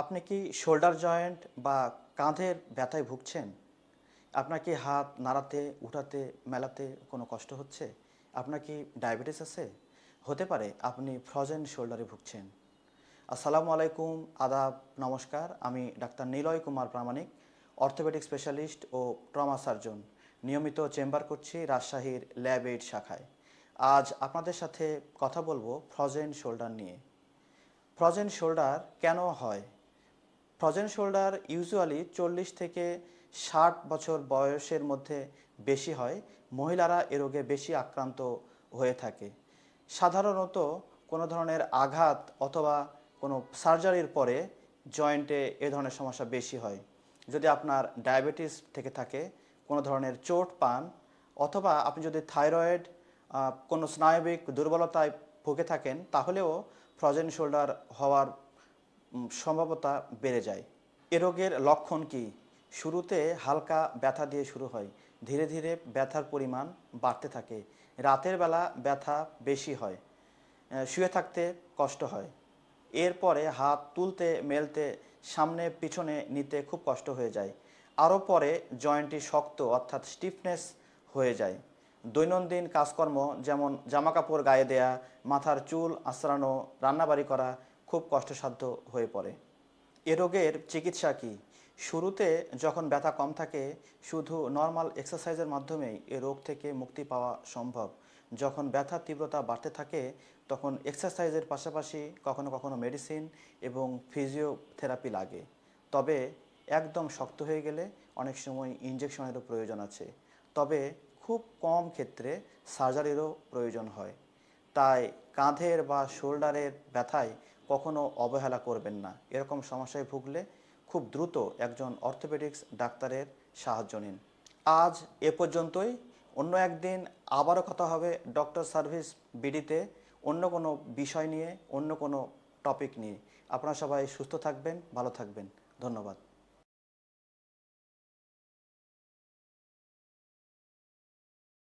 আপনি কি shoulder joint বা কাঁধের ব্যথায় ভুগছেন? আপনার কি হাত নাড়াতে, উঠাতে, মেলাতে কোনো কষ্ট হচ্ছে? আপনার কি ডায়াবেটিস আছে? হতে পারে আপনি ফ্রজেন শোল্ডারে ভুগছেন। আসসালামু আলাইকুম, আদাব, নমস্কার। আমি doctor Niloy Kumar Pramanik, orthopedic specialist ও ট্রমা সার্জন। নিয়মিত চেম্বার করছি রাজশাহীর ল্যাব এইড শাখায়। আজ আপনাদের সাথে কথা বলব ফ্রজেন শোল্ডার নিয়ে। ফ্রজেন শোল্ডার কেন হয়? ফ্রজেন শোল্ডার ইউজুয়ালি চল্লিশ থেকে ষাট বছর বয়সের মধ্যে বেশি হয়। মহিলারা এ রোগে বেশি আক্রান্ত হয়ে থাকে। সাধারণত কোনো ধরনের আঘাত অথবা কোনো সার্জারির পরে জয়েন্টে এ ধরনের সমস্যা বেশি হয়। যদি আপনার ডায়াবেটিস থেকে থাকে, কোনো ধরনের চোট পান, অথবা আপনি যদি থাইরয়েড কোনো স্নায়বিক দুর্বলতায় ভুগে থাকেন, তাহলেও ফ্রজেন শোল্ডার হওয়ার সম্ভাবতা বেড়ে যায়। এ রোগের লক্ষণ কি? শুরুতে হালকা ব্যথা দিয়ে শুরু হয়। ধীরে ধীরে ব্যথার পরিমাণ বাড়তে থাকে। রাতের বেলা ব্যথা বেশি হয়। শুয়ে থাকতে কষ্ট হয়। এরপরে হাত তুলতে মেলতে সামনে পিছনে নিতে খুব কষ্ট হয়ে যায়। আরও পরে জয়েন্টটি শক্ত অর্থাৎ স্টিফনেস হয়ে যায়। দৈনন্দিন কাজকর্ম যেমন জামাকাপড় গায়ে দেয়া, মাথার চুল আঁচড়ানো, রান্নাবাড়ি করা খুব কষ্টসাধ্য হয়ে পড়ে। এ রোগের চিকিৎসা কি? শুরুতে যখন ব্যথা কম থাকে, শুধু নর্মাল এক্সারসাইজের মাধ্যমেই এ রোগ থেকে মুক্তি পাওয়া সম্ভব। যখন ব্যথার তীব্রতা বাড়তে থাকে, তখন এক্সারসাইজের পাশাপাশি কখনো কখনো মেডিসিন এবং ফিজিওথেরাপি লাগে। তবে একদম শক্ত হয়ে গেলে অনেক সময় ইঞ্জেকশনেরও প্রয়োজন আছে। তবে খুব কম ক্ষেত্রে সার্জারিরও প্রয়োজন হয়। তাই কাঁধের বা শোল্ডারের ব্যথায় কখনো অবহেলা করবেন না। এরকম সমস্যায় ভুগলে খুব দ্রুত একজন অর্থোপেডিক্স ডাক্তারের সাহায্য নিন। আজ এ পর্যন্তই। অন্য একদিন আবারও কথা হবে ডক্টর সার্ভিস বিডিতে অন্য কোনো বিষয় নিয়ে, অন্য কোনো টপিক নিয়ে। আপনারা সবাই সুস্থ থাকবেন, ভালো থাকবেন। ধন্যবাদ।